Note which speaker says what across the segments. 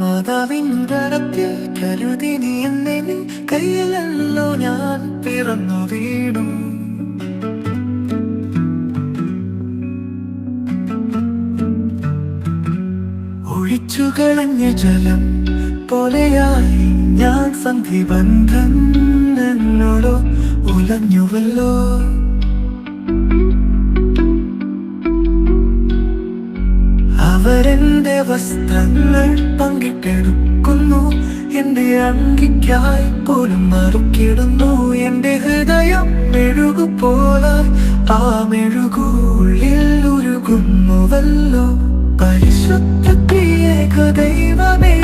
Speaker 1: മാതാവിനുദരത്തിൽ കരുതി നീ എന്നെ കയ്യിലല്ലോ ഞാൻ പിറന്നു വീടും. ഒഴിച്ചു കളഞ്ഞ ജലം പോലെയായി ഞാൻ സന്ധിബന്ധൻ എന്നോടോ ഉലഞ്ഞുവല്ലോ. അവരെന്റെ വസ്ത്രങ്ങൾ പങ്കിട്ടെടുക്കുന്നു. എന്റെ അങ്കിക്കായി പോലും മറുക്കിടുന്നു. എന്റെ ഹൃദയം മെഴുകു പോലാ ആ മെഴുകുള്ളിൽ ഉരുകുന്നുവല്ലോ. പരിശുദ്ധ പ്രിയേക ദൈവമേ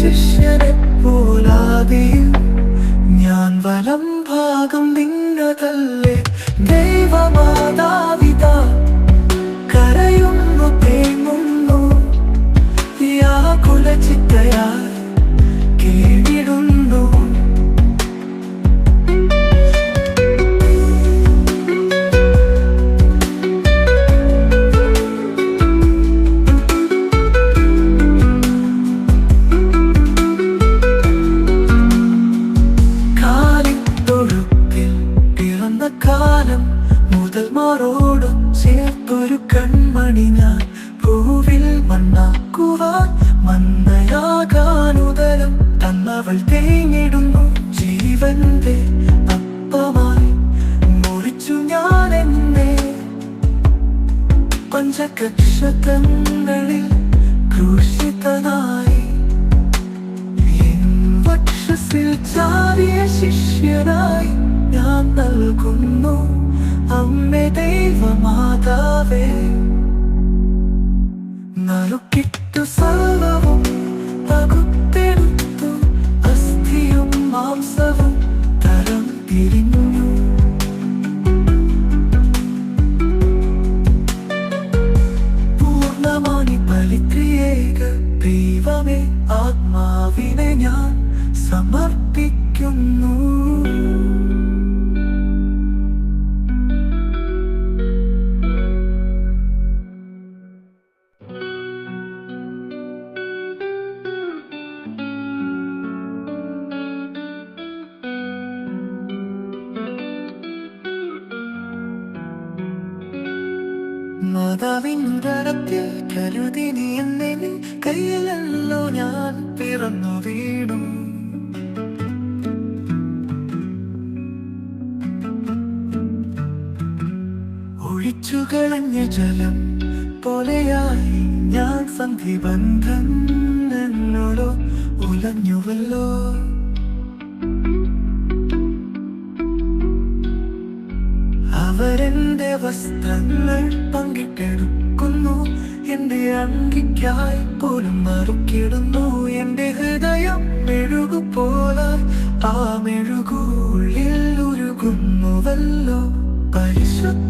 Speaker 1: ശിഷ്യനെ പോലാതെയും ഞാൻ വലം ഭാഗം നിന്നതല്ലേ తల్లే దైవమాదా പഞ്ചകക്ഷതങ്ങളിൽ ക്രൂശിതനായി. വക്ഷസിൽ ചാരിയ ശിഷ്യനായി ഞാൻ നൽകുന്നു. അമ്മേ ദൈവമാതാവേ നറുക്കിട്ടു സർവവും പകുത്തെടുത്തു അസ്ഥിയും മാംസവും സമർപ്പിക്കുന്നു മാതാവിനുദരത്തിൽ കരുതി കയ്യിലല്ലോ ഞാൻ പിറന്നു വീണു ഒഴിച്ചുകളഞ്ഞ ജലം പോലെയായി ഞാൻ സന്ധിബന്ധൻ എന്നോടോ ഉലഞ്ഞുവല്ലോ. അവരെന്റെ വസ്ത്രങ്ങൾ പങ്കിട്ടെടുക്കുന്നു എന്റെ അങ്കിക്കായി പോലും മറുക്കിടുന്നു എന്റെ ഹൃദയം മെഴുകുപോലായി ആ മെഴുകുള്ളിൽ ഉരുകുന്നുവല്ലോ. പരിശുദ്ധ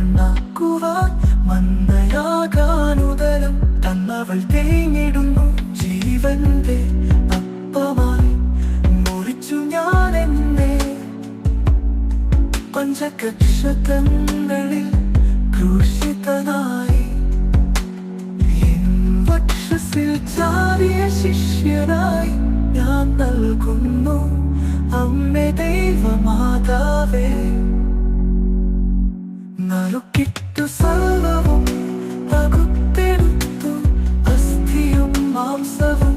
Speaker 1: മണ്ണാക്കുവാൻ മന്ദയാകാനുദരം തന്നവൾ തേങ്ങിടുന്നു ജീവന്റെ അപ്പമായി മുറിച്ചു ഞാൻ എന്നെ പഞ്ചകക്ഷതങ്ങളിൽ ക്രൂശിതനായി വക്ഷസിൽ ചാരിയ ശിഷ്യനായി ഞാൻ നൽകുന്നു അമ്മ ദൈവമാതാവേ. നറുക്കിട്ടു സർവവും പകുത്തെടുത്തു അസ്ഥിയും മാംസവും